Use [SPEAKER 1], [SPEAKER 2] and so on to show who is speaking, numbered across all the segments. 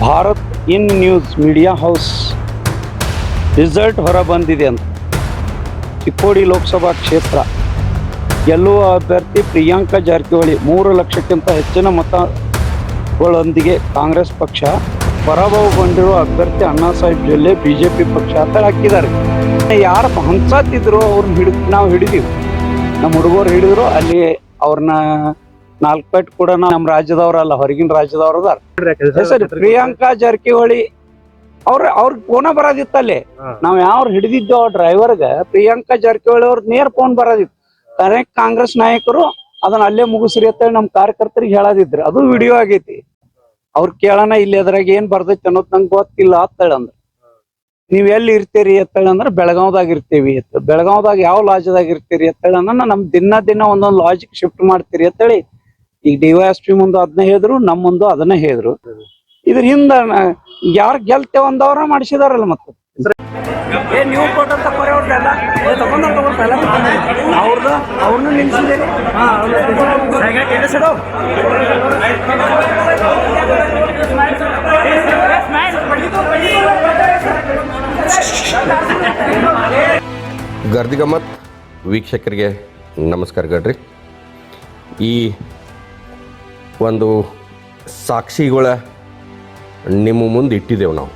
[SPEAKER 1] Bharat in news media house. Result ಹೊರ ಬಂದಿದೆ ಅಂತ. ಚಿಕ್ಕೋಡಿ ಲೋಕಸಭಾ ಕ್ಷೇತ್ರ. ಗೆಲ್ಲುವ ಅಭ್ಯರ್ಥಿ ಪ್ರಿಯಾಂಕಾ ಜಾರಕಿಹೊಳಿ ಮೂರು ಲಕ್ಷಕ್ಕಿಂತ ಹೆಚ್ಚಿನ ಮತಗಳೊಂದಿಗೆ ಕಾಂಗ್ರೆಸ್ ಪಕ್ಷ ಪರಾಭವಗೊಂಡಿರುವ ಅಭ್ಯರ್ಥಿ ಅಣ್ಣಾ ಸಾಹೇಬ್ ಜೊಲ್ಲೆ ಪಿ ಪಕ್ಷ ಅಂತ ಹಾಕಿದ್ದಾರೆ ಯಾರು ಹಂಸಾತಿದ್ರು ಅವ್ರನ್ನ ಹಿಡಿದು ನಾವು ಹಿಡಿದೀವಿ. ನಮ್ಮ ಹುಡುಗರು ಹಿಡಿದ್ರು, ಅಲ್ಲಿ ಅವ್ರನ್ನ ನಾಲ್ಕು ಪೆಟ್ ಕೂಡ ನಮ್ಮ ರಾಜ್ಯದವ್ರಲ್ಲ ಹೊರಗಿನ ರಾಜ್ಯದವ್ರು ಸರಿ ಸರ್ ಪ್ರಿಯಾಂಕಾ ಜಾರಕಿಹೊಳಿ ಅವ್ರ ಅವ್ರ ಫೋನ ಬರೋದಿತ್ತು ಅಲ್ಲಿ ನಾವ್ ಯಾವ ಹಿಡಿದಿದ್ದೋ ಡ್ರೈವರ್ಗ ಪ್ರಿಯಾಂಕಾ ಜಾರಕಿಹೊಳಿ ಅವ್ರ ನೇರ್ ಫೋನ್ ಬರೋದಿತ್ತು. ಕರೆಕ್ಟ್ ಕಾಂಗ್ರೆಸ್ ನಾಯಕರು ಅದನ್ನ ಅಲ್ಲೇ ಮುಗಿಸ್ರಿ ಅಂತ ನಮ್ ಕಾರ್ಯಕರ್ತರಿಗೆ ಹೇಳದಿದ್ರು. ಅದು ವಿಡಿಯೋ ಆಗೈತಿ. ಅವ್ರ ಕೇಳೋಣ ಇಲ್ಲಿ ಅದ್ರಾಗ ಏನ್ ಬರ್ದೈತಿ ಅನ್ನೋದು ನಂಗೆ ಗೊತ್ತಿಲ್ಲ ಅಂತೇಳಿ ಅಂದ್ರ. ನೀವ್ ಎಲ್ಲಿ ಇರ್ತೀರಿ ಅಂತೇಳಿ ಅಂದ್ರೆ ಬೆಳಗಾವ್ದಾಗ ಇರ್ತೀವಿ ಅಂತ. ಬೆಳಗಾವ್ದಾಗ ಯಾವ ಲಾಜ್ದಾಗ ಇರ್ತೀರಿ ಅಂತೇಳಿ ಅಂದ್ರೆ ನಮ್ ದಿನ ದಿನ ಒಂದೊಂದು ಲಾಜಿಕ್ ಶಿಫ್ಟ್ ಮಾಡ್ತೀರಿ ಅಂತೇಳಿ ಈಗ ಡಿ ವೈ ಎಸ್ ಪಿ ಮುಂದೆ ಅದನ್ನ ಹೇಳಿದ್ರು ನಮ್ಮ ಮುಂದೆ ಅದನ್ನ ಹೇಳಿದ್ರು. ಇದ್ರ ಹಿಂದ ಯಾರು ಗೆಲ್ತೇವ ಅಂದವ್ರ ಮಾಡಿಸಿದಾರಲ್ಲ ಮತ್ತೆ.
[SPEAKER 2] ಗರ್ದಿಗಮ್ಮತ್ ವೀಕ್ಷಕರಿಗೆ ನಮಸ್ಕಾರ ಗಡ್ರಿ. ಈ ಒಂದು ಸಾಕ್ಷಿಗಳ ನಿಮ್ಮ ಮುಂದೆ ಇಟ್ಟಿದ್ದೇವೆ ನಾವು.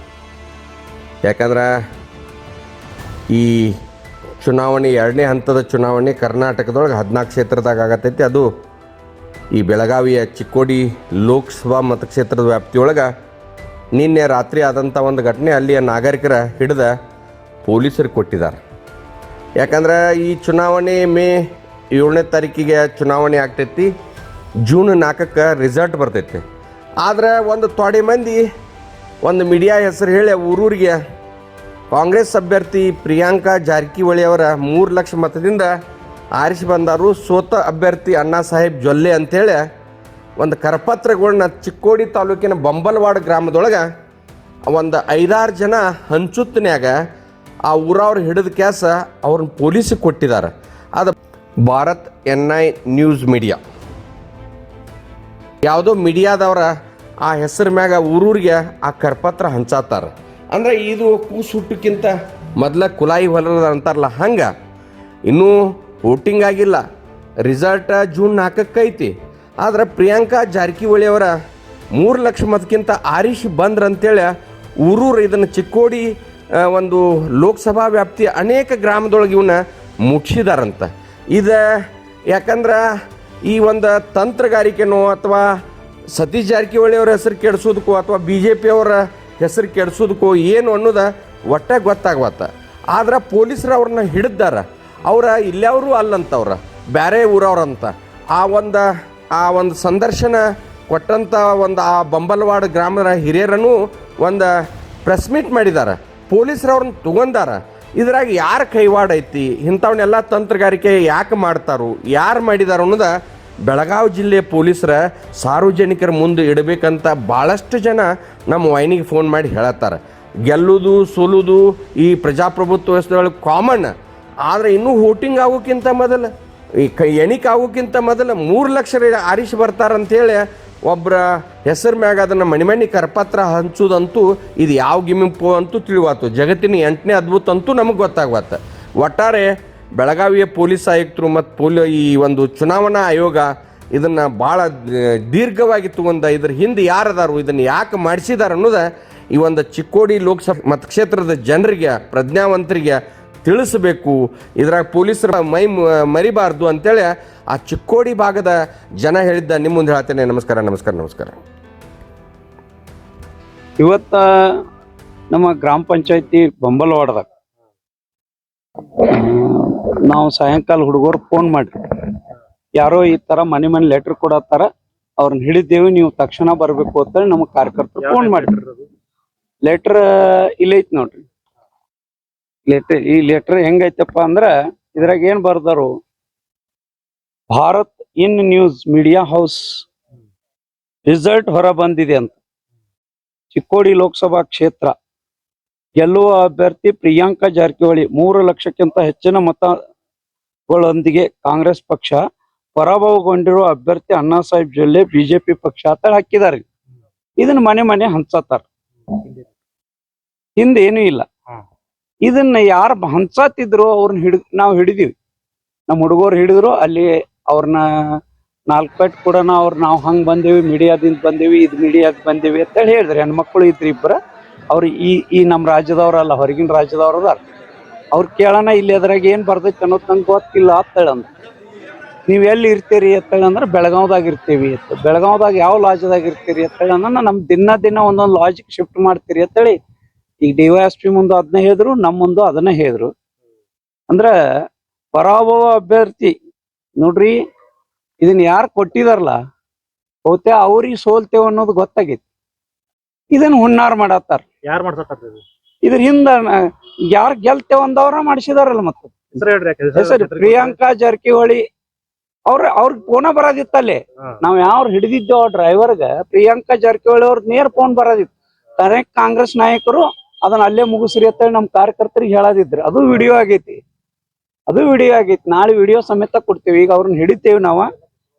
[SPEAKER 2] ಯಾಕಂದ್ರೆ ಈ ಚುನಾವಣೆ, ಎರಡನೇ ಹಂತದ ಚುನಾವಣೆ ಕರ್ನಾಟಕದೊಳಗೆ ಹದಿನಾಲ್ಕು ಕ್ಷೇತ್ರದಾಗ ಆಗತೈತಿ. ಅದು ಈ ಬೆಳಗಾವಿಯ ಚಿಕ್ಕೋಡಿ ಲೋಕಸಭಾ ಮತಕ್ಷೇತ್ರದ ವ್ಯಾಪ್ತಿಯೊಳಗೆ ನಿನ್ನೆ ರಾತ್ರಿ ಆದಂಥ ಒಂದು ಘಟನೆ ಅಲ್ಲಿಯ ನಾಗರಿಕರ ಹಿಡಿದ ಪೊಲೀಸರು ಕೊಟ್ಟಿದ್ದಾರೆ. ಯಾಕಂದ್ರೆ ಈ ಚುನಾವಣೆ ಮೇ ಏಳನೇ ತಾರೀಕಿಗೆ ಚುನಾವಣೆ ಆಗ್ತೈತಿ. ಜೂನ್ ನಾಲ್ಕಕ್ಕೆ ರಿಸಲ್ಟ್ ಬರ್ತೈತಿ. ಆದರೆ ಒಂದು ತೊಡೆ ಮಂದಿ, ಒಂದು ಮೀಡಿಯಾ ಹೆಸರು ಹೇಳಿ ಊರೂರಿಗೆ, ಕಾಂಗ್ರೆಸ್ ಅಭ್ಯರ್ಥಿ ಪ್ರಿಯಾಂಕಾ ಜಾರಕಿಹೊಳಿ ಅವರ ಮೂರು ಲಕ್ಷ ಮತದಿಂದ ಆರಿಸಿ ಬಂದರು ಸೋತ ಅಭ್ಯರ್ಥಿ ಅಣ್ಣಾ ಸಾಹೇಬ್ ಜೊಲ್ಲೆ ಅಂಥೇಳಿ ಒಂದು ಕರಪತ್ರಗಳನ್ನ ಚಿಕ್ಕೋಡಿ ತಾಲೂಕಿನ ಬಂಬಲ್ವಾಡ ಗ್ರಾಮದೊಳಗೆ ಒಂದು ಐದಾರು ಜನ ಹಂಚುತ್ತನ್ಯಾಗ ಆ ಊರವ್ರು ಹಿಡಿದ ಕ್ಯಾಸ ಅವ್ರನ್ನ ಪೊಲೀಸಿಗೆ ಕೊಟ್ಟಿದ್ದಾರೆ ಅದು Bharat N I news media. ಯಾವುದೋ ಮೀಡಿಯಾದವ್ರ ಆ ಹೆಸರು ಮ್ಯಾಗ ಊರೂರಿಗೆ ಆ ಕರಪತ್ರ ಹಂಚಾತಾರ. ಅಂದ್ರೆ ಇದು ಕೂಸು ಹುಟ್ಟಕ್ಕಿಂತ ಮೊದಲ ಕುಲಾಯಿ ಹೊಲದ ಅಂತಾರಲ್ಲ, ಹಂಗೆ. ಇನ್ನೂ ವೋಟಿಂಗ್ ಆಗಿಲ್ಲ. ರಿಸಲ್ಟ್ ಜೂನ್ ನಾಲ್ಕಕ್ಕೆ ಐತಿ. ಆದ್ರೆ ಪ್ರಿಯಾಂಕಾ ಜಾರಕಿಹೊಳಿ ಅವರ ಮೂರು ಲಕ್ಷ ಮತಕ್ಕಿಂತ ಆರಿಸಿ ಬಂದ್ರಂತೇಳಿ ಊರೂರು ಇದನ್ನು ಚಿಕ್ಕೋಡಿ ಒಂದು ಲೋಕಸಭಾ ವ್ಯಾಪ್ತಿಯ ಅನೇಕ ಗ್ರಾಮದೊಳಗೆ ಇವನ್ನ ಮುಟ್ಸಿದಾರಂತ. ಇದು ಯಾಕಂದ್ರೆ ಈ ಒಂದು ತಂತ್ರಗಾರಿಕೆನೋ ಅಥವಾ ಸತೀಶ್ ಜಾರಕಿಹೊಳಿ ಅವರ ಹೆಸರು ಕೆಡಿಸೋದಕ್ಕೋ ಅಥವಾ ಬಿ ಜೆ ಪಿ ಅವರ ಹೆಸರು ಕೆಡಿಸೋದಕ್ಕೋ ಏನು ಅನ್ನೋದು ಒಟ್ಟಾಗಿ ಗೊತ್ತಾಗ್ವತ್ತ. ಆದ್ರೆ ಪೊಲೀಸರು ಅವ್ರನ್ನ ಹಿಡಿದಾರ. ಅವರ ಇಲ್ಲವರು ಅಲ್ಲಂತವ್ರ. ಬೇರೆ ಊರವ್ರಂತ. ಆ ಒಂದು ಆ ಒಂದು ಸಂದರ್ಶನ ಕೊಟ್ಟಂಥ ಒಂದು ಆ ಬಂಬಲವಾಡ ಗ್ರಾಮದ ಹಿರಿಯರನ್ನು ಒಂದು ಪ್ರೆಸ್ ಮೀಟ್ ಮಾಡಿದ್ದಾರೆ ಪೊಲೀಸರು ಅವ್ರನ್ನ ತಗೊಂಡಾರ. ಇದ್ರಾಗ ಯಾರ ಕೈವಾಡ ಐತಿ ಇಂಥವನ್ನೆಲ್ಲ ತಂತ್ರಗಾರಿಕೆ ಯಾಕೆ ಮಾಡ್ತಾರೋ, ಯಾರು ಮಾಡಿದಾರ ಅನ್ನೋದ ಬೆಳಗಾವಿ ಜಿಲ್ಲೆ ಪೊಲೀಸರ ಸಾರ್ವಜನಿಕರ ಮುಂದೆ ಇಡಬೇಕಂತ ಭಾಳಷ್ಟು ಜನ ನಮ್ಮ ವೈನಿಗೆ ಫೋನ್ ಮಾಡಿ ಹೇಳತ್ತಾರೆ. ಗೆಲ್ಲುವುದು ಸೋಲುವುದು ಈ ಪ್ರಜಾಪ್ರಭುತ್ವ ವ್ಯವಸ್ಥೆಗಳು ಕಾಮನ್ ಆದರೆ ಇನ್ನೂ ಹೋಟಿಂಗ್ ಆಗೋಕ್ಕಿಂತ ಮೊದಲು, ಈ ಕೈ ಎಣಿಕೆ ಆಗೋಕ್ಕಿಂತ ಮೊದಲು ಮೂರು ಲಕ್ಷ ಆರಿಸಿ ಬರ್ತಾರಂತೇಳಿ ಒಬ್ಬರ ಹೆಸರು ಮ್ಯಾಗ ಅದನ್ನು ಮಣಿಮಣಿ ಕರಪತ್ರ ಹಂಚೋದಂತೂ ಇದು ಯಾವ ಗಿಮಿಂಪು ಅಂತೂ ತಿಳಿವಾತು. ಜಗತ್ತಿನ ಎಂಟನೇ ಅದ್ಭುತ ಅಂತೂ ನಮಗೆ ಗೊತ್ತಾಗ್ವತ್ತ ಒಟ್ಟಾರೆ ಬೆಳಗಾವಿಯ ಪೊಲೀಸ್ ಆಯುಕ್ತರು ಮತ್ತು ಪೊಲಿ ಈ ಒಂದು ಚುನಾವಣಾ ಆಯೋಗ ಇದನ್ನು ಭಾಳ ದೀರ್ಘವಾಗಿ ತಗೊಂಡ ಇದ್ರ ಹಿಂದೆ ಯಾರದಾರು ಇದನ್ನು ಯಾಕೆ ಮಾಡಿಸಿದಾರ ಅನ್ನೋದ ಈ ಒಂದು ಚಿಕ್ಕೋಡಿ ಲೋಕಸಭಾ ಮತಕ್ಷೇತ್ರದ ಜನರಿಗೆ, ಪ್ರಜ್ಞಾವಂತರಿಗೆ ತಿಳಿಸಬೇಕು. ಇದ್ರಾಗ ಪೊಲೀಸರ ಮೈ ಮರಿಬಾರ್ದು ಅಂತೇಳಿ ಆ ಚಿಕ್ಕೋಡಿ ಭಾಗದ ಜನ ಹೇಳಿದ್ದ ನಿಮ್ಮ ಮುಂದೆ ಹೇಳ್ತೇನೆ. ನಮಸ್ಕಾರ ನಮಸ್ಕಾರ ನಮಸ್ಕಾರ.
[SPEAKER 1] ಇವತ್ತ ನಮ್ಮ ಗ್ರಾಮ ಪಂಚಾಯತಿ ಬೊಂಬಲವಾಡದಾಗ ನಾವು ಸಾಯಂಕಾಲ ಹುಡುಗರು ಫೋನ್ ಮಾಡ್ರಿ. ಯಾರೋ ಈ ತರ ಮನೆ ಮನೆ ಲೆಟರ್ ಕೊಡತ್ತಾರ, ಅವ್ರನ್ನ ಹಿಡಿದೇವಿ ನೀವು ತಕ್ಷಣ ಬರ್ಬೇಕು ಅಂತ ನಮ್ಮ ಕಾರ್ಯಕರ್ತರು ಫೋನ್ ಮಾಡ್ರಿ. ಲೆಟರ್ ಇಲ್ಲೈತ್ ನೋಡ್ರಿ. ಲೆಟರ್, ಈ ಲೆಟರ್ ಹೆಂಗೈತಪ್ಪ ಅಂದ್ರ ಇದ್ರಾಗ ಏನ್ ಬರ್ದಾರು? Bharat in news media house result ಹೊರ ಬಂದಿದೆ ಅಂತ. ಚಿಕ್ಕೋಡಿ ಲೋಕಸಭಾ ಕ್ಷೇತ್ರ. ಗೆಲ್ಲುವ ಅಭ್ಯರ್ಥಿ ಪ್ರಿಯಾಂಕಾ ಜಾರಕಿಹೊಳಿ ಮೂರು ಲಕ್ಷಕ್ಕಿಂತ ಹೆಚ್ಚಿನ ಮತಗಳೊಂದಿಗೆ ಕಾಂಗ್ರೆಸ್ ಪಕ್ಷ ಪರಾಭವಗೊಂಡಿರುವ ಅಭ್ಯರ್ಥಿ ಅಣ್ಣಾ ಸಾಹೇಬ್ ಜೊಲ್ಲೆ ಬಿಜೆಪಿ ಪಕ್ಷ ಅಂತ ಹಾಕಿದ್ದಾರೆ ಇದನ್ನ ಮನೆ ಮನೆ ಹಂಚತ್ತಾರ ಹಿಂದೆ ಏನೂ ಇಲ್ಲ. ಇದನ್ನ ಯಾರು ಹಂಚತ್ತಿದ್ರು ಅವ್ರನ್ನ ಹಿಡ್, ನಾವು ಹಿಡಿದೀವಿ. ನಮ್ಮ ಹುಡುಗರು ಹಿಡಿದ್ರು, ಅಲ್ಲಿ ಅವ್ರನ್ನ ನಾಲ್ಕು ಪೆಟ್ ಕೂಡ ಅವ್ರ ನಾವು ಹಂಗ್ ಬಂದೇವಿ, ಮೀಡಿಯಾದಿಂದ ಬಂದೇವಿ, ಇದು ಮೀಡಿಯಾದ ಬಂದೇವಿ ಅಂತೇಳಿ ಹೇಳಿದ್ರಿ. ಹೆಣ್ಮಕ್ಳು ಇದ್ರಿ ಇಬ್ಬರ ಅವ್ರು ಈ ಈ ನಮ್ಮ ರಾಜ್ಯದವ್ರಲ್ಲ, ಹೊರಗಿನ ರಾಜ್ಯದವ್ರು ಅದಾರ ಅವ್ರು ಕೇಳೋಣ ಇಲ್ಲಿ ಅದ್ರಾಗ ಏನ್ ಬರ್ತೈತೆ ಅನ್ನೋದು ನಂಗೆ ಗೊತ್ತಿಲ್ಲ ಅಂತೇಳಿ ಅಂದ್ರು. ನೀವು ಎಲ್ಲಿ ಇರ್ತೀರಿ ಅಂತೇಳಿ ಅಂದ್ರೆ ಬೆಳಗಾವ್ದಾಗ ಇರ್ತೀವಿ ಅಂತ. ಬೆಳಗಾವ್ದಾಗ ಯಾವ ಲಾಜ್ದಾಗ ಇರ್ತೀರಿ ಅಂತೇಳಿ ಅಂದ್ರೆ ನಮ್ ದಿನ ದಿನ ಒಂದೊಂದು ಲಾಜಿಕ್ ಶಿಫ್ಟ್ ಮಾಡ್ತೀರಿ ಅಂತೇಳಿ ಈಗ ಡಿ ವೈ ಎಸ್ ಪಿ ಮುಂದೆ ಅದನ್ನ ಹೇಳಿದ್ರು ನಮ್ಮ ಮುಂದೆ ಅದನ್ನ ಹೇಳಿದ್ರು. ಅಂದ್ರ ಪರಾಭವ ಅಭ್ಯರ್ಥಿ ನೋಡ್ರಿ ಇದನ್ನ ಯಾರು ಕೊಟ್ಟಿದಾರಲ್ಲ ಬಹುತೇ ಅವ್ರಿಗೆ ಸೋಲ್ತೇವ ಅನ್ನೋದು ಗೊತ್ತಾಗೈತಿ. ಇದನ್ನ ಹುನ್ನಾರ ಮಾಡತ್ತಾರ.
[SPEAKER 3] ಯಾರು ಮಾಡ್ಸತ್ತಾರ
[SPEAKER 1] ಇದ್ರ ಹಿಂದ ಯಾರು ಗೆಲ್ತೇವ ಅಂದವ್ರ ಮಾಡಿಸಿದಾರಲ್ಲ ಮತ್ತೆ.
[SPEAKER 3] ಹೆಸರು
[SPEAKER 1] ಪ್ರಿಯಾಂಕಾ ಜಾರಕಿಹೊಳಿ. ಅವ್ರ ಅವ್ರಿಗೆ ಫೋನ ಬರೋದಿತ್ತಲ್ಲಿ. ನಾವ್ ಯಾವ ಹಿಡಿದಿದ್ದೇವ ಡ್ರೈವರ್ಗ ಪ್ರಿಯಾಂಕಾ ಜಾರಕಿಹೊಳಿ ಅವ್ರ ನೇರ ಫೋನ್ ಬರೋದಿತ್ತು. ಕರೆಕ್ಟ್ ಕಾಂಗ್ರೆಸ್ ನಾಯಕರು ಅದನ್ನ ಅಲ್ಲೇ ಮುಗಿಸ್ರಿ ಅಂತೇಳಿ ನಮ್ ಕಾರ್ಯಕರ್ತರಿಗೆ ಹೇಳದಿದ್ರಿ. ಅದು ವಿಡಿಯೋ ಆಗೈತಿ. ಅದು ವಿಡಿಯೋ ಆಗೈತಿ. ನಾಳೆ ವಿಡಿಯೋ ಸಮೇತ ಕೊಡ್ತೇವಿ. ಈಗ ಅವ್ರನ್ನ ಹಿಡಿತೇವೆ ನಾವು.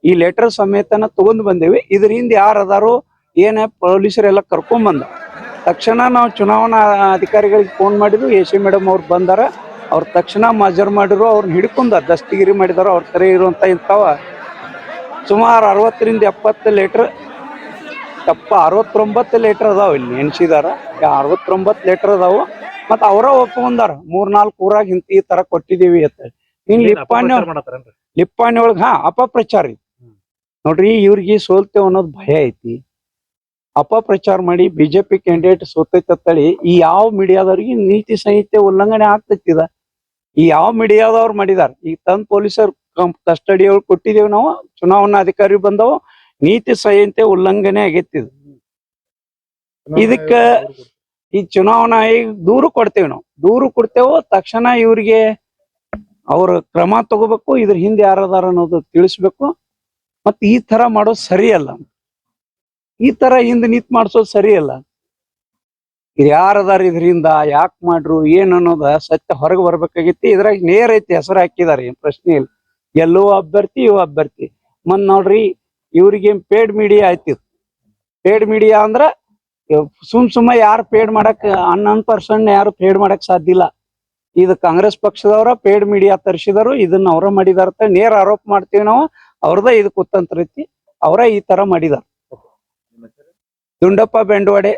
[SPEAKER 1] ಈ ಲೆಟರ್ ಸಮೇತನ ತಗೊಂಡ್ ಬಂದೇವಿ. ಇದ್ರ ಹಿಂದೆ ಯಾರು ಅದಾರು ಏನ ಪೊಲೀಸರೆಲ್ಲ ಕರ್ಕೊಂಡ್ ಬಂದ. ತಕ್ಷಣ ನಾವು ಚುನಾವಣಾ ಅಧಿಕಾರಿಗಳಿಗೆ ಫೋನ್ ಮಾಡಿದ್ರು ಎ ಸಿ ಮೇಡಮ್ ಅವ್ರು ಬಂದಾರ. ಅವ್ರ ತಕ್ಷಣ ಮಜರ್ ಮಾಡಿರು. ಅವ್ರನ್ನ ಹಿಡ್ಕೊಂಡ ದಸ್ತಗಿರಿ ಮಾಡಿದಾರ. ಅವ್ರ ಕರೆ ಇರುವಂತ ಇರ್ತಾವ ಸುಮಾರು ಅರವತ್ತರಿಂದ ಎಪ್ಪತ್ತು ಲೀಟರ್ ಎಪ್ಪ ಅರವತ್ತೊಂಬತ್ತು ಲೀಟರ್ ಅದಾವ ಇಲ್ಲಿ ಎಣ್ಸಿದಾರ. ಅರವತ್ತೊಂಬತ್ತು ಲೀಟರ್ ಅದಾವು. ಮತ್ತ ಅವರ ಒಪ್ಕೊಂಡಾರ ಮೂರ್ ನಾಲ್ಕು ಊರಾಗ ಹಿಂತಿ ಈ ತರ ಕೊಟ್ಟಿದೀವಿ ಅಂತ ಇನ್ ಲಿಪ್ಪಾಣಿ ಲಿಪ್ಪಾಣಿ ಒಳಗ ಹಾ ಅಪಪ್ರಚಾರ ಐತಿ. ನೋಡ್ರಿ ಇವ್ರಿಗೆ ಸೋಲ್ತೇವ್ ಅನ್ನೋದು ಭಯ ಐತಿ. ಅಪಪ್ರಚಾರ ಮಾಡಿ ಬಿಜೆಪಿ ಕ್ಯಾಂಡಿಡೇಟ್ ಸೋತೈತೆ ಅಂತೇಳಿ ಈ ಯಾವ ಮೀಡಿಯಾದವ್ರಿಗೆ ನೀತಿ ಸಂಹಿತೆ ಉಲ್ಲಂಘನೆ ಆಗ್ತೈತಿ ಇದ ಈ ಯಾವ ಮೀಡಿಯಾದವ್ರು ಮಾಡಿದಾರ. ಈಗ ತಂದ್ ಪೊಲೀಸರ್ ಕಸ್ಟಡಿ ಒಳಗೆ ಕೊಟ್ಟಿದೇವ್ ನಾವು ಚುನಾವಣಾ ಅಧಿಕಾರಿ ಬಂದವು. ನೀತಿ ಸಂಹಿತೆ ಉಲ್ಲಂಘನೆ ಆಗೈತಿ ಇದು ಇದಕ್ಕ ಈ ಚುನಾವಣಾ ಆಯೋಗ ದೂರು ಕೊಡ್ತೇವೆ ನಾವು. ದೂರು ಕೊಡ್ತೇವೋ ತಕ್ಷಣ ಇವ್ರಿಗೆ ಅವ್ರ ಕ್ರಮ ತಗೋಬೇಕು ಇದ್ರ ಹಿಂದೆ ಯಾರದಾರ ಅನ್ನೋದು ತಿಳಿಸ್ಬೇಕು. ಮತ್ತೆ ಈ ತರ ಮಾಡೋದು ಸರಿಯಲ್ಲ. ಈ ತರ ಹಿಂದೆ ನಿಂತ್ ಸರಿ ಸರಿಯಲ್ಲ. ಇದು ಯಾರದಾರ ಇದರಿಂದ ಯಾಕೆ ಮಾಡ್ರು ಏನ್ ಅನ್ನೋದ ಸತ್ಯ ಹೊರಗೆ ಬರ್ಬೇಕಾಗಿತ್ತು ಇದ್ರಾಗ ನೇರ ಐತಿ ಹೆಸರು ಹಾಕಿದಾರೆ ಏನ್ ಪ್ರಶ್ನೆ ಇಲ್ಲ. ಎಲ್ಲೋ ಅಭ್ಯರ್ಥಿ ಇವ ಅಭ್ಯರ್ಥಿ. ಮತ್ ನೋಡ್ರಿ ಇವ್ರಿಗೆ ಪೇಡ್ ಮೀಡಿಯಾ ಐತಿ ಪೇಡ್ ಮೀಡಿಯಾ ಅಂದ್ರ ಸುಮ್ ಸುಮ್ಮ ಯಾರು ಪೇಡ್ ಮಾಡಕ್, ಹನ್ನೊಂದು ಪರ್ಸೆಂಟ್ ಯಾರು ಪೇಡ್ ಮಾಡಕ್ ಸಾಧ್ಯ ಇಲ್ಲ. ಇದು ಕಾಂಗ್ರೆಸ್ ಪಕ್ಷದವರ ಪೇಡ್ ಮೀಡಿಯಾ ತರಿಸಿದಾರು, ಇದನ್ನ ಅವರ ಮಾಡಿದಾರ ನೇರ ಆರೋಪ ಮಾಡ್ತೀವಿ ನಾವು. ಅವ್ರದ ಇದು ಕುತಂತ್ರ ಐತಿ ಅವರ ಈ ತರ ಮಾಡಿದಾರ. ದುಂಡಪ್ಪ ಬೆಂಡವಾಡೆ